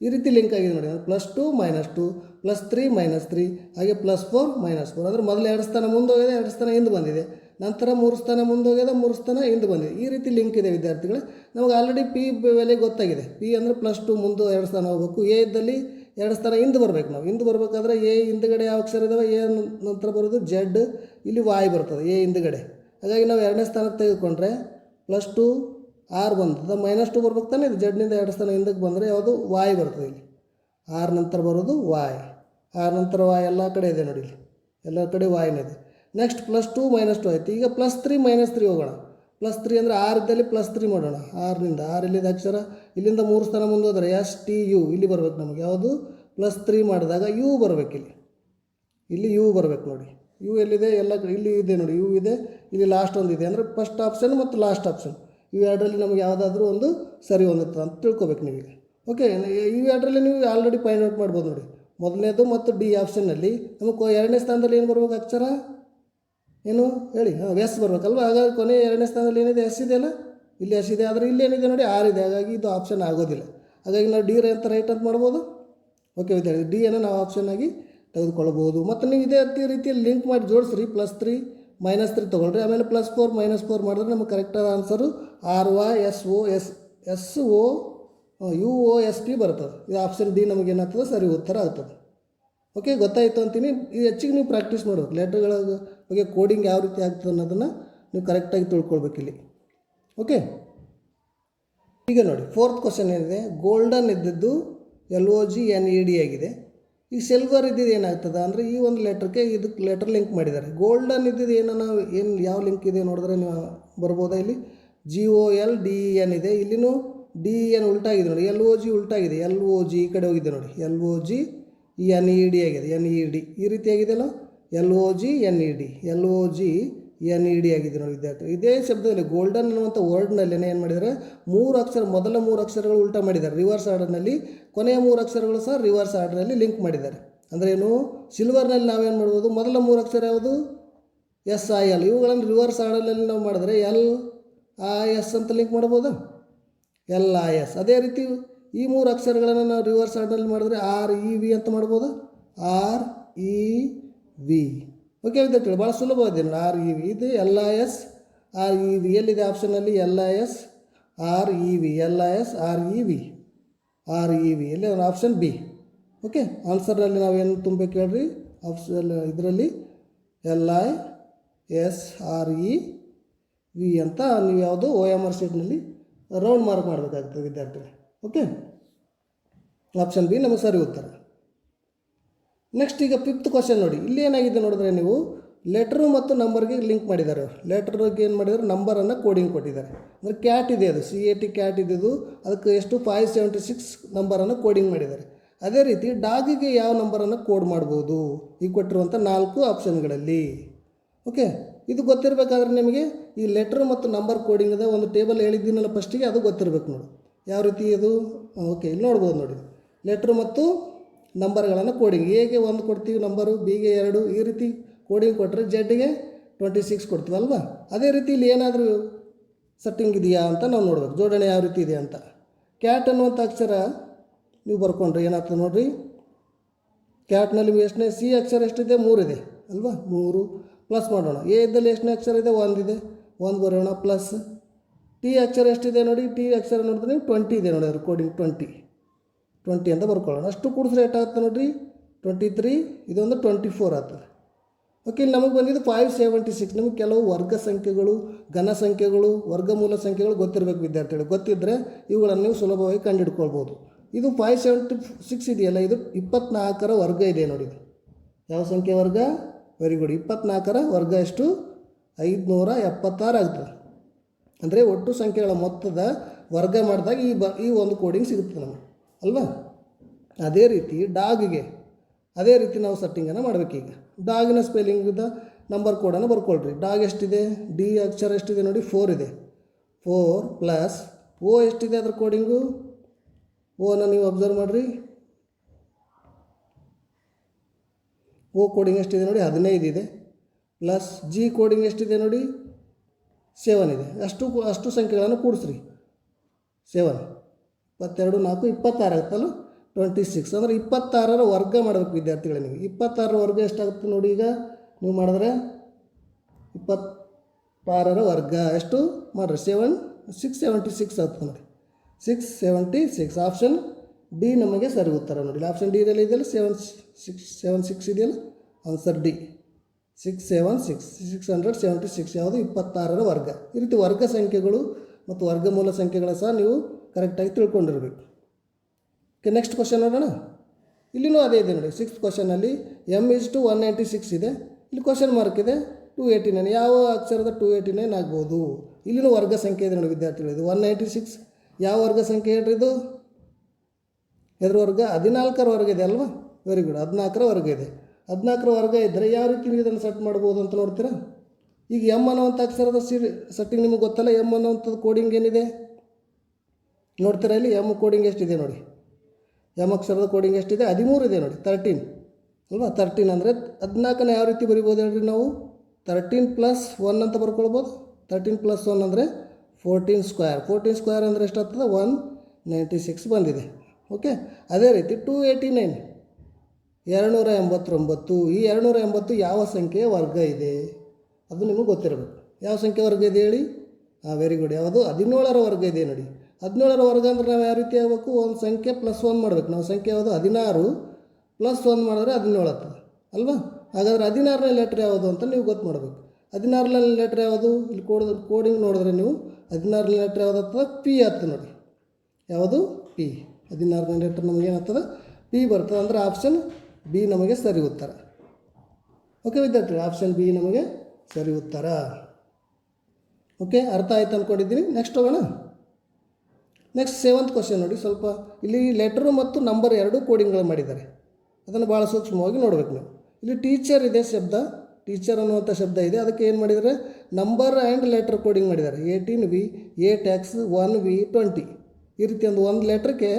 ಈ ರೀತಿ ಲಿಂಕ್ ಆಗಿದೆ ನೋಡಿ. Plus two minus two plus three minus three ಹಾಗೆ ಪ್ಲಸ್ ಫೋರ್ ಮೈನಸ್ ಫೋರ್ ಅಂದರೆ ಮೊದಲು ಎರಡು ಸ್ಥಾನ ಮುಂದೆ ಹೋಗಿದೆ, ಎರಡು ಸ್ಥಾನ ಹಿಂದೆ ಬಂದಿದೆ. ನಂತರ ಮೂರು ಸ್ಥಾನ ಮುಂದೆ ಹೋಗಿದೆ ಮೂರು ಸ್ಥಾನ ಹಿಂದೆ ಬಂದಿದೆ. ಈ ರೀತಿ ಲಿಂಕ್ ಇದೆ ವಿದ್ಯಾರ್ಥಿಗಳು. ನಮಗೆ ಆಲ್ರೆಡಿ ಪಿ ಬೆಲೆ ಗೊತ್ತಾಗಿದೆ. ಪಿ ಅಂದರೆ ಪ್ಲಸ್ ಟು ಮುಂದೆ ಎರಡು ಸ್ಥಾನ ಹೋಗಬೇಕು. ಎ ಇದ್ದಲ್ಲಿ ಎರಡು ಸ್ಥಾನ ಹಿಂದೆ ಬರಬೇಕು ನಾವು. ಹಿಂದೆ ಬರಬೇಕಾದ್ರೆ ಎ ಹಿಂದುಗಡೆ ಯಾವ ಅಕ್ಷರ ಇದಾವೆ? ಎ ನಂತರ ಬರೋದು ಜೆಡ್ ಇಲ್ಲಿ ವಾಯ್ ಬರ್ತದೆ ಎ ಹಿಂದುಗಡೆ. ಹಾಗಾಗಿ ನಾವು ಎರಡನೇ ಸ್ಥಾನಕ್ಕೆ ತೆಗೆದುಕೊಂಡ್ರೆ ಪ್ಲಸ್ ಟು ಆರ್ ಅಥವಾ ಮೈನಸ್ ಟು ಬರ್ಬೇಕು ತಾನೇ? ಇದು ಜಡ್ನಿಂದ ಎರಡು ಸ್ಥಾನ ಹಿಂದಕ್ಕೆ ಬಂದರೆ ಯಾವುದು? ವಾಯ್ ಬರ್ತದೆ ಇಲ್ಲಿ. ಆರ್ ನಂತರ ಬರೋದು ವಾಯ್ ಆರ್ ನಂತರ ವಾಯ್ ಎಲ್ಲ ಕಡೆ ಇದೆ ನೋಡಿ ಇಲ್ಲಿ. ಎಲ್ಲ ಕಡೆ ವಾಯ್ನ ಇದೆ. Next plus two minus two ಆಯಿತು. ಈಗ ಪ್ಲಸ್ ತ್ರೀ ಮೈನಸ್ ತ್ರೀ ಹೋಗೋಣ. ಪ್ಲಸ್ ತ್ರೀ ಅಂದರೆ ಆರ್ ಇದ್ದಲ್ಲಿ ಪ್ಲಸ್ ತ್ರೀ ಮಾಡೋಣ. ಆರ್ನಿಂದ ಆರ್ ಅಕ್ಷರ ಇಲ್ಲಿಂದ ಮೂರು ಸ್ಥಾನ ಮುಂದೆ ಹೋದರೆ ಎಸ್ ಟಿ ಯು ಇಲ್ಲಿ ಬರ್ಬೇಕು ನಮಗೆ. ಯಾವುದು? ಪ್ಲಸ್ ತ್ರೀ ಮಾಡಿದಾಗ ಯು ಬರಬೇಕು ಇಲ್ಲಿ. ಇಲ್ಲಿ ಯು ಬರ್ಬೇಕು ನೋಡಿ. ಯು ಎಲ್ಲಿದೆ? ಎಲ್ಲ ಇಲ್ಲಿ ಇದೆ ನೋಡಿ. ಯು ಇದೆ. ಇಲ್ಲಿ ಲಾಸ್ಟ್ ಒಂದು ಇದೆ. ಅಂದರೆ ಫಸ್ಟ್ ಆಪ್ಷನ್ ಮತ್ತು ಲಾಸ್ಟ್ ಆಪ್ಷನ್ ಇವು ಎರಡರಲ್ಲಿ ನಮಗೆ ಯಾವುದಾದ್ರೂ ಒಂದು ಸರಿ ಹೊಂದುತ್ತೆ ಅಂತ ತಿಳ್ಕೊಬೇಕು ನೀವೀಗ ಓಕೆ ಇವು ಎರಡರಲ್ಲಿ ನೀವು ಆಲ್ರೆಡಿ ಫೈಂಡ್ ಔಟ್ ಮಾಡ್ಬೋದು ನೋಡಿ. ಮೊದಲನೇದು ಮತ್ತು ಡಿ ಆಪ್ಷನ್ನಲ್ಲಿ ನಮಗೆ ಎರಡನೇ ಸ್ಥಾನದಲ್ಲಿ ಏನು ಬರ್ಬೇಕು ಅಕ್ಷರ ಏನು? ಹೇಳಿ. ಹಾಂ ಎಸ್ ಬರಬೇಕಲ್ವ? ಹಾಗಾಗಿ ಕೊನೆ ಎರಡನೇ ಸ್ಥಾನದಲ್ಲಿ ಏನಿದೆ? ಎಸ್ ಇದೆ ಅಲ್ಲ? ಇಲ್ಲಿ ಎಸ್ ಇದೆ. ಆದರೆ ಇಲ್ಲಿ ಏನಿದೆ ನೋಡಿ? ಆರ್ ಇದೆ. ಹಾಗಾಗಿ ಇದು ಆಪ್ಷನ್ ಆಗೋದಿಲ್ಲ. ಹಾಗಾಗಿ ನಾವು ಡಿ ಅಂತ ರೈಟ್ ಅಂತ ಮಾಡ್ಬೋದು. ಓಕೆ ವಿದ್ಯಾರ್ಥಿ. ಡಿ ಅನ್ನು ನಾವು ಆಪ್ಷನ್ ಆಗಿ ತೆಗೆದುಕೊಳ್ಬೋದು ಮತ್ತು ನೀವು ಇದೇ ರೀತಿ ರೀತಿಯಲ್ಲಿ ಲಿಂಕ್ ಮಾಡಿ ಜೋಡಿಸ್ರಿ. ಪ್ಲಸ್ ತ್ರೀ ಮೈನಸ್ ತ್ರೀ ತೊಗೊಳ್ರಿ. ಆಮೇಲೆ ಪ್ಲಸ್ ಫೋರ್ ಮೈನಸ್ ಫೋರ್ ಮಾಡಿದ್ರೆ ನಮಗೆ ಕರೆಕ್ಟಾದ answer R Y S O S S O U O S T ಬರ್ತದೆ. ಇದು ಆಪ್ಷನ್ ಡಿ ನಮಗೇನಾಗ್ತದೆ ಸರಿ ಉತ್ತರ ಆಗ್ತದೆ. ಓಕೆ ಗೊತ್ತಾಯಿತು ಅಂತೀನಿ. ಇದು ಹೆಚ್ಚಿಗೆ ನೀವು ಪ್ರಾಕ್ಟೀಸ್ ಮಾಡಬೇಕು ಲೆಟ್ರ್ಗಳ ಬಗ್ಗೆ ಕೋಡಿಂಗ್ ಯಾವ ರೀತಿ ಆಗ್ತದೆ ಅನ್ನೋದನ್ನು ನೀವು ಕರೆಕ್ಟಾಗಿ ತಿಳ್ಕೊಳ್ಬೇಕು ಇಲ್ಲಿ. ಓಕೆ ಈಗ ನೋಡಿ ಫೋರ್ತ್ ಕ್ವಶನ್ ಏನಿದೆ? ಗೋಲ್ಡನ್ ಇದ್ದದ್ದು L O G N E D ಆಗಿದೆ. ಈ ಸಿಲ್ವರ್ ಇದ್ದಿದ್ದು ಏನಾಗ್ತದೆ? ಅಂದರೆ ಈ ಒಂದು ಲೆಟ್ರ್ಗೆ ಇದಕ್ಕೆ ಲೆಟರ್ ಲಿಂಕ್ ಮಾಡಿದ್ದಾರೆ. ಗೋಲ್ಡನ್ ಇದ್ದಿದ್ದು ಏನೋ ಏನು ಯಾವ ಲಿಂಕ್ ಇದೆ ನೋಡಿದ್ರೆ ನೀವು ಬರ್ಬೋದಾ ಇಲ್ಲಿ? G O L D E N ಇದೆ. ಇಲ್ಲಿನೂ ಡಿ ಇ ಎನ್ ಉಲ್ಟಾಗಿದೆ ನೋಡಿ. ಎಲ್ ಒ ಜಿ ಉಲ್ಟಾಗಿದೆ. ಎಲ್ ಒ ಜಿ ಈ ಕಡೆ ಹೋಗಿದೆ ನೋಡಿ. L O G N E D ಆಗಿದೆ, ಎನ್ ಇ ಡಿ. ಈ ರೀತಿ ಆಗಿದೆಯಲ್ಲ? L O G, N E D. L O G, N E D ಆಗಿದೆ ನೋಡಿ ವಿದ್ಯಾರ್ಥಿ. ಇದೇ ಶಬ್ದದಲ್ಲಿ ಗೋಲ್ಡನ್ ಅನ್ನುವಂಥ ವರ್ಡ್ನಲ್ಲಿ ಏನು ಮಾಡಿದ್ದಾರೆ? ಮೂರು ಅಕ್ಷರ, ಮೊದಲ ಮೂರು ಅಕ್ಷರಗಳು ಉಲ್ಟಾ ಮಾಡಿದ್ದಾರೆ. ರಿವರ್ಸ್ ಆರ್ಡರ್ನಲ್ಲಿ ಕೊನೆಯ ಮೂರು ಅಕ್ಷರಗಳು ಸಹ ರಿವರ್ಸ್ ಆರ್ಡರ್ನಲ್ಲಿ ಲಿಂಕ್ ಮಾಡಿದ್ದಾರೆ. ಅಂದರೆ ಏನು? ಸಿಲ್ವರ್ನಲ್ಲಿ ನಾವೇನು ಮಾಡ್ಬೋದು? ಮೊದಲ ಮೂರು ಅಕ್ಷರ ಯಾವುದು? S I L. ಇವುಗಳನ್ನು ರಿವರ್ಸ್ ಆರ್ಡರ್ನಲ್ಲಿ ನಾವು ಮಾಡಿದ್ರೆ ಎಲ್ ಐ ಎಸ್ ಅಂತ ಲಿಂಕ್ ಮಾಡ್ಬೋದು ಎಲ್ ಐ ಎಸ್. ಅದೇ ರೀತಿ ಈ ಮೂರು ಅಕ್ಷರಗಳನ್ನು ನಾವು ರಿವರ್ಸ್ ಆರ್ಡರ್ನಲ್ಲಿ ಮಾಡಿದ್ರೆ ಆರ್ ಇ ವಿ ಅಂತ ಮಾಡ್ಬೋದು. ಆರ್ ಇ ವಿ ಓಕೆ ವಿದ್ಯಾರ್ಥಿಗಳು ಭಾಳ ಸುಲಭ ಇದೆ ಆರ್ ಇ ವಿ ಇದು L I S R E V ಎಲ್ಲಿದೆ ಆಪ್ಷನಲ್ಲಿ L I S R E V L I S R E V R E V ಎಲ್ಲಿ? Option B okay ಆನ್ಸರ್ನಲ್ಲಿ ನಾವೇನು ತುಂಬಬೇಕು ಹೇಳ್ರಿ? ಆಪ್ಷನ್ ಇದರಲ್ಲಿ L I S R E V ಅಂತ ನೀವು ಯಾವುದು ಓ ಎಂ ಆರ್ ಶೀಟ್ನಲ್ಲಿ ರೌಂಡ್ ಮಾರ್ಕ್ ಮಾಡಬೇಕಾಗ್ತದೆ, ವಿದ್ಯಾರ್ಥಿಗಳು. ಓಕೆ ಆಪ್ಷನ್ ಬಿ ನಮಗೆ ಸರಿ ಉತ್ತರ. ನೆಕ್ಸ್ಟ್ ಈಗ ಫಿಫ್ತ್ ಕ್ವಶನ್ ನೋಡಿ. ಇಲ್ಲಿ ಏನಾಗಿದೆ ನೋಡಿದ್ರೆ ನೀವು ಲೆಟ್ರು ಮತ್ತು ನಂಬರ್ಗೆ ಲಿಂಕ್ ಮಾಡಿದ್ದಾರೆ. ಲೆಟ್ರಿಗೆ ಏನು ಮಾಡಿದ್ದಾರೆ? ನಂಬರನ್ನು ಕೋಡಿಂಗ್ ಕೊಟ್ಟಿದ್ದಾರೆ. ಅಂದರೆ ಕ್ಯಾಟ್ ಇದೆ ಅದು. ಸಿ ಎ ಟಿ ಕ್ಯಾಟ್ ಇದ್ದಿದ್ದು ಅದಕ್ಕೆ ಎಷ್ಟು? ಫೈವ್ ಸೆವೆಂಟಿ ಸಿಕ್ಸ್ ನಂಬರನ್ನು ಕೋಡಿಂಗ್ ಮಾಡಿದ್ದಾರೆ. ಅದೇ ರೀತಿ ಡಾಗಿಗೆ ಯಾವ ನಂಬರನ್ನು ಕೋಡ್ ಮಾಡ್ಬೋದು? ಈ ಕೊಟ್ಟಿರುವಂಥ ನಾಲ್ಕು ಆಪ್ಷನ್ಗಳಲ್ಲಿ ಓಕೆ ಇದು ಗೊತ್ತಿರಬೇಕಾದ್ರೆ ನಿಮಗೆ ಈ ಲೆಟ್ರ್ ಮತ್ತು ನಂಬರ್ ಕೋಡಿಂಗ್ ಇದೆ ಒಂದು ಟೇಬಲ್ ಹೇಳಿದ್ದೀನಲ್ಲ ಫಸ್ಟಿಗೆ ಅದು ಗೊತ್ತಿರಬೇಕು ನೋಡಿ. ಯಾವ ರೀತಿ ಇದು? ಓಕೆ ಇಲ್ಲಿ ನೋಡ್ಬೋದು ನೋಡಿ. ಲೆಟ್ರ್ ಮತ್ತು ನಂಬರ್ಗಳನ್ನು ಕೋಡಿಂಗ್ ಎಗೆ ಒಂದು ಕೊಡ್ತೀವಿ ನಂಬರು ಬಿಗೆ ಎರಡು. ಈ ರೀತಿ ಕೋಡಿಂಗ್ ಕೊಟ್ಟರೆ ಜೆಡ್ಗೆ ಟ್ವೆಂಟಿ ಸಿಕ್ಸ್ ಕೊಡ್ತೀವಲ್ವಾ? ಅದೇ ರೀತಿ ಇಲ್ಲಿ ಏನಾದರೂ ಸೆಟ್ಟಿಂಗ್ ಇದೆಯಾ ಅಂತ ನಾವು ನೋಡ್ಬೇಕು. ಜೋಡಣೆ ಯಾವ ರೀತಿ ಇದೆ ಅಂತ. ಕ್ಯಾಟ್ ಅನ್ನುವಂಥ ಅಕ್ಷರ ನೀವು ಬರ್ಕೊಂಡ್ರಿ ಏನಾಗ್ತದೆ ನೋಡಿರಿ? ಕ್ಯಾಟ್ನಲ್ಲಿ ಎಷ್ಟನೇ ಸಿ ಅಕ್ಷರ ಎಷ್ಟಿದೆ? ಇದೆ, ಅಲ್ವಾ? ಮೂರು. ಪ್ಲಸ್ ಮಾಡೋಣ. ಎ ಇದ್ದಲ್ಲಿ ಎಷ್ಟನೇ ಅಕ್ಷರ ಇದೆ? ಒಂದಿದೆ. ಒಂದು ಬರೋಣ. ಪ್ಲಸ್ ಟಿ ಅಕ್ಷರ ಎಷ್ಟಿದೆ ನೋಡಿ? ಟಿ ಅಕ್ಷರ ನೋಡಿದ್ರೆ ಟ್ವೆಂಟಿ ಇದೆ ನೋಡಿ ಅದ್ರ ಕೋಡಿಂಗ್ ಟ್ವೆಂಟಿ ಟ್ವೆಂಟಿ ಅಂತ ಬರ್ಕೊಳ್ಳೋಣ. ಅಷ್ಟು ಕೂಡಿಸ್ರೆ ಏಟಾಗುತ್ತೆ ನೋಡಿರಿ. ಟ್ವೆಂಟಿ ತ್ರೀ ಇದೊಂದು ಟ್ವೆಂಟಿ ಫೋರ್ ಆಗ್ತದೆ ಓಕೆ ಇಲ್ಲಿ ನಮಗೆ ಬಂದಿದ್ದು ಫೈವ್ ಸೆವೆಂಟಿ ಸಿಕ್ಸ್ ನಮಗೆ ಕೆಲವು ವರ್ಗ ಸಂಖ್ಯೆಗಳು, ಘನ ಸಂಖ್ಯೆಗಳು, ವರ್ಗಮೂಲ ಸಂಖ್ಯೆಗಳು ಗೊತ್ತಿರಬೇಕು ವಿದ್ಯಾರ್ಥಿಗಳು. ಗೊತ್ತಿದ್ದರೆ ಇವುಗಳನ್ನು ನೀವು ಸುಲಭವಾಗಿ ಕಂಡುಹಿಡ್ಕೊಳ್ಬೋದು ಇದು ಫೈವ್ ಸೆವೆಂಟಿ ಸಿಕ್ಸ್ ಇದೆಯಲ್ಲ, ಇದು ಇಪ್ಪತ್ನಾಲ್ಕರ ವರ್ಗ ಇದೆ ನೋಡಿ ಇದು. ಯಾವ ಸಂಖ್ಯೆ ವರ್ಗ? ವೆರಿ ಗುಡ್ ಇಪ್ಪತ್ನಾಲ್ಕರ ವರ್ಗ ಎಷ್ಟು? ಐದುನೂರ ಎಪ್ಪತ್ತಾರು ಆಗ್ತದೆ. ಅಂದರೆ ಒಟ್ಟು ಸಂಖ್ಯೆಗಳ ಮೊತ್ತದ ವರ್ಗ ಮಾಡಿದಾಗ ಈ ಬ, ಈ ಒಂದು ಕೋಡಿಂಗ್ ಸಿಗುತ್ತೆ ನಮಗೆ, ಅಲ್ವಾ? ಅದೇ ರೀತಿ ಡಾಗ್ಗೆ ಅದೇ ರೀತಿ ನಾವು ಸೆಟ್ಟಿಂಗನ್ನು ಮಾಡಬೇಕೀಗ ಡಾಗಿನ ಸ್ಪೆಲ್ಲಿಂಗ್ದ ನಂಬರ್ ಕೋಡನ್ನು ಬರ್ಕೊಳ್ರಿ. ಡಾಗ್ ಎಷ್ಟಿದೆ? ಡಿ ಅಕ್ಷರ ಎಷ್ಟಿದೆ ನೋಡಿ ಫೋರ್ ಇದೆ. ಫೋರ್ ಪ್ಲಸ್ ಓ ಎಷ್ಟಿದೆ ಅದ್ರ ಕೋಡಿಂಗು ಓನ ನೀವು ಅಬ್ಸರ್ವ್ ಮಾಡಿರಿ. ಓ ಕೋಡಿಂಗ್ ಎಷ್ಟಿದೆ ನೋಡಿ, ಹದಿನೈದು ಇದೆ. ಪ್ಲಸ್ ಜಿ ಕೋಡಿಂಗ್ ಎಷ್ಟಿದೆ ನೋಡಿ ಸೆವೆನ್ ಇದೆ. ಅಷ್ಟು ಅಷ್ಟು ಸಂಖ್ಯೆಗಳನ್ನು ಕೂಡಿಸ್ರಿ. ಸೆವೆನ್. ಇಪ್ಪತ್ತೆರಡು, ನಾಲ್ಕು, ಇಪ್ಪತ್ತಾರು ಆಗುತ್ತಲ್ಲ? ಟ್ವೆಂಟಿ ಸಿಕ್ಸ್ ಅಂದರೆ ಇಪ್ಪತ್ತಾರರ ವರ್ಗ ಮಾಡಬೇಕು ವಿದ್ಯಾರ್ಥಿಗಳೇ ನೀವು. ಇಪ್ಪತ್ತಾರರ ವರ್ಗ ಎಷ್ಟಾಗುತ್ತೆ ನೋಡಿ ಈಗ? ನೀವು ಮಾಡಿದ್ರೆ ಇಪ್ಪತ್ತಾರರ ವರ್ಗ ಎಷ್ಟು? ಮಾಡಿರಿ. ಸೆವೆನ್ ಸಿಕ್ಸ್ ಸೆವೆಂಟಿ ಸಿಕ್ಸ್ ಆಗ್ತದೆ ನೋಡಿ. Six seventy six option D ನಮಗೆ ಸರಿ ಉತ್ತರ ನೋಡಿ. ಆಪ್ಷನ್ ಡಿ ಇದೆಲ್ಲ ಇದೆಯಲ್ಲ ಸೆವೆನ್ ಸಿಕ್ಸ್ ಸೆವೆನ್ ಸಿಕ್ಸ್ ಇದೆಯಲ್ಲ? Answer D six seven six six hundred seventy six ಯಾವುದು ಇಪ್ಪತ್ತಾರರ ವರ್ಗ. ಈ ರೀತಿ ವರ್ಗ ಸಂಖ್ಯೆಗಳು ಮತ್ತು ವರ್ಗಮೂಲ ಸಂಖ್ಯೆಗಳ ಸಹ ನೀವು ಕರೆಕ್ಟಾಗಿ ತಿಳ್ಕೊಂಡಿರಬೇಕು. ಓಕೆ ನೆಕ್ಸ್ಟ್ ಕ್ವಶನ್ ನೋಡೋಣ. ಇಲ್ಲಿನೂ ಅದೇ ಇದೆ ನೋಡಿ six ಕ್ವಶನಲ್ಲಿ M is two one ninety six ಇದೆ. ಇಲ್ಲಿ ಕ್ವಶನ್ ಮಾರ್ಕ್ ಇದೆ ಟು ಏಯ್ಟಿ ನೈನ್ ಯಾವ ಅಕ್ಷರದ ಟು ಏಯ್ಟಿ ನೈನ್ ಆಗ್ಬೋದು? ಇಲ್ಲಿನೂ ವರ್ಗ ಸಂಖ್ಯೆ ಇದೆ ನೋಡಿ ವಿದ್ಯಾರ್ಥಿಗಳು, ಇದು ಒನ್ ನೈಂಟಿ ಸಿಕ್ಸ್ ಯಾವ ವರ್ಗ ಸಂಖ್ಯೆ ಹೇಳ್ರಿ ಇದು? ಎದ್ರ ವರ್ಗ ಹದಿನಾಲ್ಕರ ವರ್ಗ ಇದೆ ಅಲ್ವಾ? ವೆರಿ ಗುಡ್ ಹದಿನಾಲ್ಕರ ವರ್ಗ ಇದೆ. ಹದಿನಾಲ್ಕರ ವರ್ಗ ಇದ್ದರೆ ಯಾವ ರೀತಿ ನೀವು ಇದನ್ನು ಸೆಟ್ ಮಾಡ್ಬೋದು ಅಂತ ನೋಡ್ತೀರಾ? ಈಗ ಎಂ ಅನ್ನೋವಂಥ ಅಕ್ಷರದ ಸಿರಿ ಸೆಟ್ಟಿಂಗ್ ನಿಮಗೆ ಗೊತ್ತಲ್ಲ ಎಂ ಅನ್ನೋವಂಥದ್ದು ಕೋಡಿಂಗ್ ಏನಿದೆ? ನೋಡ್ತೀರಾ ಇಲ್ಲಿ? ಎಂ ಕೋಡಿಂಗ್ ಎಷ್ಟಿದೆ ನೋಡಿ. ಎಂ ಅಕ್ಷರದ ಕೋಡಿಂಗ್ ಎಷ್ಟಿದೆ? ಹದಿಮೂರು ಇದೆ ನೋಡಿ ತರ್ಟೀನ್ ಅಲ್ವಾ? ತರ್ಟೀನ್ ಅಂದರೆ ಹದಿನಾಲ್ಕನ ಯಾವ ರೀತಿ ಬರಿಬೋದು ಹೇಳ್ರಿ ನಾವು? ತರ್ಟೀನ್ ಪ್ಲಸ್ ಒನ್ ಅಂತ ಬರ್ಕೊಳ್ಬೋದು. ತರ್ಟೀನ್ ಪ್ಲಸ್ ಒನ್ ಅಂದರೆ ಫೋರ್ಟೀನ್ ಸ್ಕ್ವೇರ್ ಫೋರ್ಟೀನ್ ಸ್ಕ್ವೇರ್ ಅಂದರೆ ಎಷ್ಟಾಗ್ತದೆ? ಒನ್ ನೈಂಟಿ ಸಿಕ್ಸ್ ಬಂದಿದೆ. ಓಕೆ ಅದೇ ರೀತಿ ಟೂ ಏಯ್ಟಿ ನೈನ್ ಎರಡುನೂರ ಎಂಬತ್ತೊಂಬತ್ತು, ಈ ಎರಡುನೂರ ಎಂಬತ್ತು ಯಾವ ಸಂಖ್ಯೆಯ ವರ್ಗ ಇದೆ? ಅದು ನಿಮಗೆ ಗೊತ್ತಿರಬೇಕು. ಯಾವ ಸಂಖ್ಯೆ ವರ್ಗ ಇದೆ ಹೇಳಿ? ಹಾಂ ವೆರಿ ಗುಡ್ ಯಾವುದು? ಹದಿನೇಳರ ವರ್ಗ ಇದೆ ನೋಡಿ. ಹದಿನೇಳರ ವರ್ಗ ಅಂದ್ರೆ ನಾವು ಯಾವ ರೀತಿ ಆಗಬೇಕು ಒಂದು ಸಂಖ್ಯೆ ಪ್ಲಸ್ ಒನ್ ಮಾಡಬೇಕು. ನಾವು ಸಂಖ್ಯೆ ಯಾವುದು? ಹದಿನಾರು ಪ್ಲಸ್ ಒನ್ ಮಾಡಿದ್ರೆ ಹದಿನೇಳು ಆಗ್ತದೆ. ಅಲ್ವಾ? ಹಾಗಾದ್ರೆ ಹದಿನಾರನೇ ಲೆಟ್ರ್ ಯಾವುದು ಅಂತ ನೀವು ಗೊತ್ತು ಮಾಡಬೇಕು. ಹದಿನಾರನೇ ಲೆಟ್ರ್ ಯಾವುದು? ಇಲ್ಲಿ ಕೋಡ್ ಕೋಡಿಂಗ್ ನೋಡಿದ್ರೆ ನೀವು ಹದಿನಾರನೇ ಲೆಟ್ರ್ ಯಾವುದು ಆಗ್ತದೆ? ಪಿ ಆಗ್ತದೆ ನೋಡಿ. ಯಾವುದು? ಪಿ ಹದಿನಾರನೇ ಲೆಟ್ರ್ ನಮಗೇನಾಗ್ತದೆ ಪಿ ಬರ್ತದೆ. ಅಂದರೆ ಆಪ್ಷನ್ ಬಿ ನಮಗೆ ಸರಿ ಉತ್ತರ. ಓಕೆ ವಿದ್ಯಾರ್ಥಿ ಆಪ್ಷನ್ ಬಿ ನಮಗೆ ಸರಿ ಉತ್ತರ. ಓಕೆ ಅರ್ಥ ಆಯ್ತು ಅಂದ್ಕೊಂಡಿದ್ದೀನಿ ನೆಕ್ಸ್ಟ್ ಹೋಗೋಣ. ನೆಕ್ಸ್ಟ್ ಸೆವೆಂತ್ ಕ್ವಶನ್ ನೋಡಿ, ಸ್ವಲ್ಪ ಇಲ್ಲಿ ಲೆಟ್ರು ಮತ್ತು ನಂಬರ್ ಎರಡೂ ಕೋಡಿಂಗ್ಗಳು ಮಾಡಿದ್ದಾರೆ. ಅದನ್ನು ಭಾಳ ಸೂಕ್ಷ್ಮವಾಗಿ ನೋಡಬೇಕು ನೀವು. ಇಲ್ಲಿ ಟೀಚರ್ ಇದೆ ಶಬ್ದ ಟೀಚರ್ ಅನ್ನುವಂಥ ಶಬ್ದ ಇದೆ. ಅದಕ್ಕೆ ಏನು ಮಾಡಿದ್ದಾರೆ? ನಂಬರ್ ಆ್ಯಂಡ್ ಲೆಟ್ರ್ ಕೋಡಿಂಗ್ ಮಾಡಿದ್ದಾರೆ. Eighteen V eight X one V twenty ಈ ರೀತಿ ಒಂದು ಒಂದು ಲೆಟ್ರಿಗೆ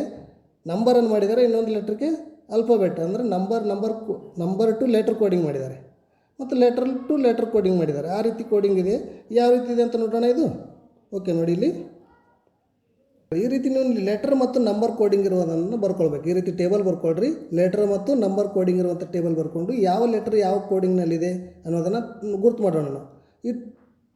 ನಂಬರನ್ನು ಮಾಡಿದ್ದಾರೆ, ಇನ್ನೊಂದು ಲೆಟ್ರಿಗೆ ಅಲ್ಫಾಬೆಟ್ ಅಂದರೆ number number number to letter coding ಮಾಡಿದ್ದಾರೆ. ಮತ್ತು ಲೆಟ್ರ್ ಟು ಲೆಟ್ರ್ ಕೋಡಿಂಗ್ ಮಾಡಿದ್ದಾರೆ. ಆ ರೀತಿ ಕೋಡಿಂಗ್ ಇದೆ. ಯಾವ ರೀತಿ ಇದೆ ಅಂತ ನೋಡೋಣ ಇದು? ಓಕೆ ನೋಡಿ ಇಲ್ಲಿ. ಈ ರೀತಿ ನೀವು ಲೆಟರ್ ಮತ್ತು ನಂಬರ್ ಕೋಡಿಂಗ್ ಇರುವುದನ್ನು ಬರ್ಕೊಳ್ಬೇಕು. ಈ ರೀತಿ ಟೇಬಲ್ ಬರ್ಕೊಳ್ರಿ. ಲೆಟರ್ ಮತ್ತು ನಂಬರ್ ಕೋಡಿಂಗ್ ಇರುವಂಥ ಟೇಬಲ್ ಬರ್ಕೊಂಡು ಯಾವ ಲೆಟರ್ ಯಾವ ಕೋಡಿಂಗ್ನಲ್ಲಿದೆ ಅನ್ನೋದನ್ನು ಗುರುತು ಮಾಡೋಣ ನಾವು. ಈ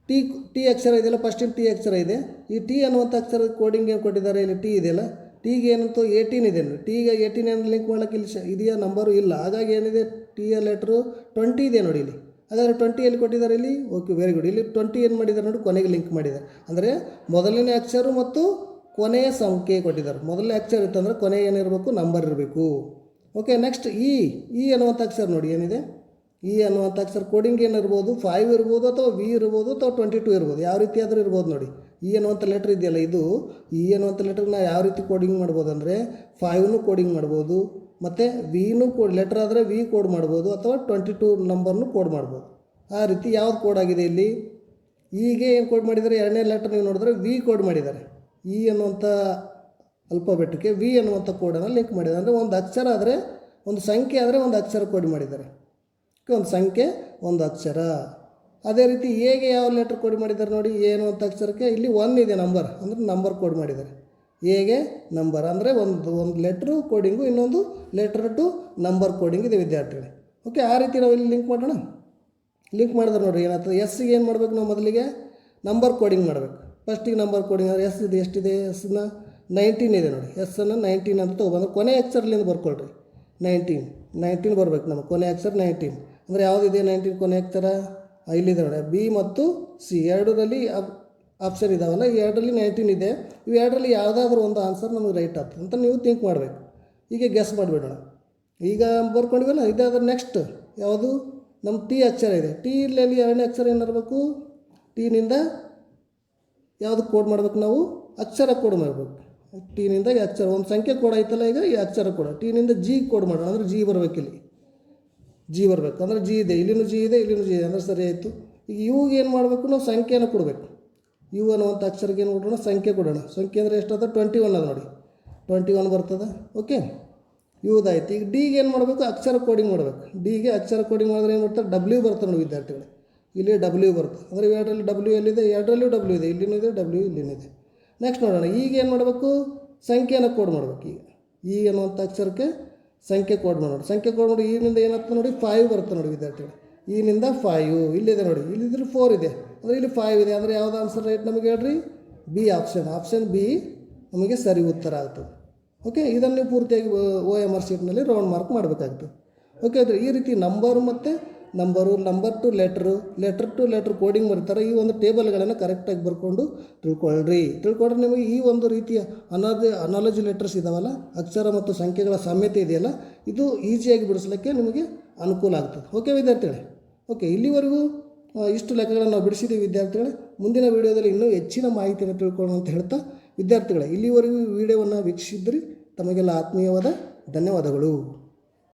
ಟಿ ಟಿ ಅಕ್ಷರ ಇದೆಯಲ್ಲ? ಫಸ್ಟಿನ ಟಿ ಅಕ್ಷರ ಇದೆ. ಈ ಟಿ ಅನ್ನುವಂಥ ಅಕ್ಷರ ಕೋಡಿಂಗ್ ಏನು ಕೊಟ್ಟಿದ್ದಾರೆ? ಇಲ್ಲಿ ಟಿ ಇದೆಯಲ್ಲ? ಟಿಗೆ ಏನಂತೂ ಏಯ್ಟೀನ್ ಇದೆ ನೋಡಿ. ಟೀಗೆ ಏಯ್ಟೀನ್ ಏನು ಲಿಂಕ್ ಮಾಡೋಕ್ಕೆ ಇಲ್ಲಿ ಇದೆಯಾ ನಂಬರು ಇಲ್ಲ. ಹಾಗಾಗಿ ಏನಿದೆ? ಟಿಯ ಲೆಟ್ರು ಟ್ವೆಂಟಿ ಇದೆ ನೋಡಿ ಇಲ್ಲಿ. ಹಾಗಾದರೆ ಟ್ವೆಂಟಿ ಎಲ್ಲಿ ಕೊಟ್ಟಿದ್ದಾರೆ ಇಲ್ಲಿ? ಓಕೆ ವೆರಿ ಗುಡ್ ಇಲ್ಲಿ ಟ್ವೆಂಟಿ ಏನು ಮಾಡಿದ್ದಾರೆ ನೋಡಿ? ಕೊನೆಗೆ ಲಿಂಕ್ ಮಾಡಿದ್ದಾರೆ. ಅಂದರೆ ಮೊದಲನೇ ಅಕ್ಷರ ಮತ್ತು ಕೊನೆಯ ಸಂಖ್ಯೆ ಕೊಟ್ಟಿದ್ದಾರೆ. ಮೊದಲನೇ ಅಕ್ಷರ ಇತ್ತಂದರೆ ಕೊನೆ ಏನಿರಬೇಕು? ನಂಬರ್ ಇರಬೇಕು. ಓಕೆ ನೆಕ್ಸ್ಟ್ ಇ ಇ ಅನ್ನುವಂಥ ಅಕ್ಷರ ನೋಡಿ ಏನಿದೆ? ಇ ಅನ್ನುವಂಥ ಅಕ್ಷರ. ಕೋಡಿಂಗ್ ಏನಿರ್ಬೋದು? ಫೈವ್ ಇರ್ಬೋದು ಅಥವಾ ವಿ ಇರ್ಬೋದು ಅಥವಾ ಟ್ವೆಂಟಿ ಟು ಇರ್ಬೋದು. ಯಾವ ರೀತಿ ಆದರೂ ಇರ್ಬೋದು ನೋಡಿ. ಇ ಅನ್ನುವಂಥ ಲೆಟ್ರ್ ಇದೆಯಲ್ಲ ಇದು? ಇ ಅನ್ನುವಂಥ ನಾವು ಯಾವ ರೀತಿ ಕೋಡಿಂಗ್ ಮಾಡ್ಬೋದು ಅಂದರೆ ಫೈವ್ನು ಕೋಡಿಂಗ್ ಮಾಡ್ಬೋದು, ಮತ್ತು ವಿನೂ ಕೋಡ್ ಲೆಟ್ರ್ ಆದರೆ ವಿ ಕೋಡ್ ಮಾಡ್ಬೋದು ಅಥವಾ ಟ್ವೆಂಟಿ ಟು ನಂಬರ್ನು ಕೋಡ್ ಮಾಡ್ಬೋದು. ಆ ರೀತಿ ಯಾವ್ದು ಕೋಡ್ ಆಗಿದೆ ಇಲ್ಲಿ? ಈಗೆ ಏನು ಕೋಡ್ ಮಾಡಿದ್ದಾರೆ? ಎರಡನೇ ಲೆಟರ್ ನೀವು ನೋಡಿದ್ರೆ ವಿ ಕೋಡ್ ಮಾಡಿದ್ದಾರೆ. ಇ ಅನ್ನುವಂಥ ಅಲ್ಫಾಬೆಟ್ಗೆ ವಿ ಅನ್ನುವಂಥ ಕೋಡನ್ನು ಲಿಂಕ್ ಮಾಡಿದ್ದಾರೆ. ಅಂದರೆ ಒಂದು ಅಕ್ಷರ ಆದರೆ, ಒಂದು ಸಂಖ್ಯೆ ಆದರೆ ಒಂದು ಅಕ್ಷರ ಕೋಡ್ ಮಾಡಿದ್ದಾರೆ. ಒಂದು ಸಂಖ್ಯೆ, ಒಂದು ಅಕ್ಷರ. ಅದೇ ರೀತಿ ಎಗೆ ಯಾವ ಲೆಟ್ರ್ ಕೋಡ್ ಮಾಡಿದ್ದಾರೆ ನೋಡಿ, ಏನು ಅಂತ ಅಕ್ಷರಕ್ಕೆ ಇಲ್ಲಿ ಒನ್ ಇದೆ ನಂಬರ್ ಅಂದರೆ ನಂಬರ್ ಕೋಡ್ ಮಾಡಿದ್ದಾರೆ. ಎಗೆ ನಂಬರ್ ಅಂದರೆ ಒಂದು ಒಂದು ಲೆಟ್ರು ಕೋಡಿಂಗು ಇನ್ನೊಂದು ಲೆಟ್ರ್ ಟು ನಂಬರ್ ಕೋಡಿಂಗ್ ಇದೆ ವಿದ್ಯಾರ್ಥಿಗಳು. ಓಕೆ ಆ ರೀತಿ ನಾವು ಇಲ್ಲಿ ಲಿಂಕ್ ಮಾಡೋಣ? ಲಿಂಕ್ ಮಾಡಿದ್ರೆ ನೋಡಿರಿ ಏನಾಗ್ತದೆ? ಎಸ್ಸಿಗೆ ಏನು ಮಾಡಬೇಕು ನಾವು ಮೊದಲಿಗೆ? ನಂಬರ್ ಕೋಡಿಂಗ್ ಮಾಡಬೇಕು. ಫಸ್ಟಿಗೆ ನಂಬರ್ ಕೋಡಿಂಗ್ ಅಂದರೆ ಎಸ್ ಇದೆ, ಎಷ್ಟಿದೆ? ಎಸ್ನ ನೈನ್ಟೀನ್ ಇದೆ ನೋಡಿ. ಎಸ್ ಅನ್ನು ನೈನ್ಟೀನ್ ಅಂತ ತೊಗೊಬಂದ್ರೆ ಕೊನೆ ಅಕ್ಷರಲಿಂದ ಬರ್ಕೊಳ್ರಿ. ನೈನ್ಟೀನ್ ನೈನ್ಟೀನ್ ಬರ್ಬೇಕು ನಮಗೆ, ಕೊನೆ ಅಕ್ಷರ ನೈನ್ಟೀನ್ ಅಂದರೆ ಯಾವುದಿದೆ ನೈನ್ಟೀನ್ ಕೊನೆ ಅಕ್ಷರ? ಇಲ್ಲಿದೆ ನೋಡಿ. ಬಿ ಮತ್ತು ಸಿ. ಎರಡರಲ್ಲಿ ಆಪ್ಷನ್ ಇದಾವಲ್ಲ, ಈ ಎರಡರಲ್ಲಿ ನೈನ್ಟೀನ್ ಇದೆ. ಇವು ಎರಡರಲ್ಲಿ ಯಾವುದಾದ್ರೂ ಒಂದು ಆನ್ಸರ್ ನಮಗೆ ರೈಟ್ ಆಗ್ತದೆ ಅಂತ ನೀವು ಥಿಂಕ್ ಮಾಡಬೇಕು. ಈಗ ಗೆಸ್ ಮಾಡಿಬಿಡೋಣ. ಈಗ ಬರ್ಕೊಂಡಿವಲ್ಲ ಇದಾದ್ರೆ ನೆಕ್ಸ್ಟ್ ಯಾವುದು? ನಮ್ಮ ಟಿ ಅಕ್ಷರ ಇದೆ. ಟಿ ಇಲ್ಲಿ ಎರಡನೇ ಅಕ್ಷರ ಏನಿರಬೇಕು ಟೀನಿಂದ ಯಾವುದು ಕೋಡ್ ಮಾಡ್ಬೇಕು ನಾವು? ಅಕ್ಷರ ಕೋಡ್ ಮಾಡಬೇಕು. ಟೀನಿಂದ ಅಕ್ಷರ, ಒಂದು ಸಂಖ್ಯೆ ಕೋಡ್ ಆಯ್ತಲ್ಲ ಈಗ, ಈ ಅಕ್ಷರ ಕೋಡ್ ಟೀನಿಂದ ಜಿ ಕೋಡ್ ಮಾಡೋಣ. ಅಂದರೆ ಜಿ ಬರಬೇಕಿಲ್ಲಿ. ಜಿ ಬರಬೇಕು. ಅಂದರೆ ಜಿ ಇದೆ, ಇಲ್ಲಿನೂ ಜಿ ಇದೆ, ಇಲ್ಲಿನೂ ಜಿ ಇದೆ. ಅಂದರೆ ಸರಿ ಆಯಿತು. ಈಗ ಇವಾಗ ಏನು ಮಾಡಬೇಕು? ನಾವು ಸಂಖ್ಯೆನ ಕೊಡಬೇಕು. ಇವು ಅನ್ನುವಂಥ ಅಕ್ಷರಕ್ಕೆ ಏನು ಕೊಡೋಣ? ಸಂಖ್ಯೆ ಕೊಡೋಣ. ಸಂಖ್ಯೆ ಅಂದರೆ ಎಷ್ಟದ? ಟ್ವೆಂಟಿ ಒನ್ ಅದು ನೋಡಿ. ಟ್ವೆಂಟಿ ಒನ್ ಬರ್ತದೆ? ಓಕೆ ಇವುದಾಯ್ತು. ಈಗ ಡಿಗೆ ಏನು ಮಾಡಬೇಕು? ಅಕ್ಷರ ಕೋಡಿಂಗ್ ಮಾಡಬೇಕು. ಡಿಗೆ ಅಕ್ಷರ ಕೋಡಿಂಗ್ ಮಾಡಿದ್ರೆ ಏನು ಮಾಡ್ತಾರೆ ಡಬ್ಲ್ಯೂ ಬರ್ತಾರೆ ನೋಡಿ ವಿದ್ಯಾರ್ಥಿಗಳು. ಇಲ್ಲಿ ಡಬ್ಲ್ಯೂ ಬರ್ತದೆ. ಅಂದರೆ ಎರಡರಲ್ಲಿ ಡಬ್ಲ್ಯೂ ಎಲ್ಲಿದೆ? ಎರಡರಲ್ಲೂ ಡಬ್ಲ್ಯೂ ಇದೆ. ಇಲ್ಲಿನೂ ಇದೆ ಡಬ್ಲ್ಯೂ ಇಲ್ಲಿನೂ ಇದೆ. ನೆಕ್ಸ್ಟ್ ನೋಡೋಣ. ಈಗ ಏನು ಮಾಡಬೇಕು? ಸಂಖ್ಯೆನ ಕೋಡ್ ಮಾಡಬೇಕು ಈಗ. ಈ ಅನ್ನುವಂಥ ಅಕ್ಷರಕ್ಕೆ ಸಂಖ್ಯೆ ಕೋಡ್ ನೋಡಿ. ಸಂಖ್ಯೆ ಕೋಡ್ ನೋಡಿ ಈನಿಂದ ಏನಾಗ್ತದೆ ನೋಡಿ ಫೈವ್ ಬರುತ್ತೆ ನೋಡಿ ವಿದ್ಯಾರ್ಥಿಗಳು. ಈನಿಂದ ಫೈವ್ ಇಲ್ಲಿದೆ ನೋಡಿ. ಇಲ್ಲಿದ್ರೆ ಫೋರ್ ಇದೆ. ಅಂದರೆ ಇಲ್ಲಿ ಫೈವ್ ಇದೆ. ಅಂದರೆ ಯಾವ್ದು ಆನ್ಸರ್ ರೈಟ್ ನಮಗೆ ಹೇಳ್ರಿ? ಬಿ ಆಪ್ಷನ್ ಆಪ್ಷನ್ ಬಿ ನಮಗೆ ಸರಿ ಉತ್ತರ ಆಗ್ತದೆ. ಓಕೆ ಇದನ್ನು ನೀವು ಪೂರ್ತಿಯಾಗಿ ಓ ಎಂ ಆರ್ ಶೀಟ್ನಲ್ಲಿ ರೌಂಡ್ ಮಾರ್ಕ್ ಮಾಡಬೇಕಾಗ್ತದೆ. ಓಕೆ ಅದು ಈ ರೀತಿ ನಂಬರ್ ಮತ್ತು number number to letter letter to letter coding ಬರ್ತಾರೆ ಈ ಒಂದು ಟೇಬಲ್ಗಳನ್ನು ಕರೆಕ್ಟಾಗಿ ಬರ್ಕೊಂಡು ತಿಳ್ಕೊಳ್ಳ್ರಿ ತಿಳ್ಕೊಂಡ್ರೆ ನಿಮಗೆ ಈ ಒಂದು ರೀತಿಯ ಅನಾದ ಅನಾಲಜಿ ಲೆಟರ್ಸ್ ಇದಾವಲ್ಲ, ಅಕ್ಷರ ಮತ್ತು ಸಂಖ್ಯೆಗಳ ಸಾಮ್ಯತೆ ಇದೆಯಲ್ಲ, ಇದು ಈಸಿಯಾಗಿ ಬಿಡಿಸ್ಲಿಕ್ಕೆ ನಿಮಗೆ ಅನುಕೂಲ ಆಗ್ತದೆ. ಓಕೆ ವಿದ್ಯಾರ್ಥಿಗಳೇ? ಓಕೆ ಇಲ್ಲಿವರೆಗೂ ಇಷ್ಟು ಲೆಕ್ಕಗಳನ್ನು ನಾವು ಬಿಡಿಸಿದ್ದೀವಿ ವಿದ್ಯಾರ್ಥಿಗಳೇ. ಮುಂದಿನ ವೀಡಿಯೋದಲ್ಲಿ ಇನ್ನೂ ಹೆಚ್ಚಿನ ಮಾಹಿತಿಯನ್ನು ತಿಳ್ಕೊಳ್ಳೋಣ ಅಂತ ಹೇಳ್ತಾ, ವಿದ್ಯಾರ್ಥಿಗಳೇ, ಇಲ್ಲಿವರೆಗೂ ವಿಡಿಯೋವನ್ನು ವೀಕ್ಷಿಸಿದ್ರಿ. ತಮಗೆಲ್ಲ ಆತ್ಮೀಯವಾದ ಧನ್ಯವಾದಗಳು.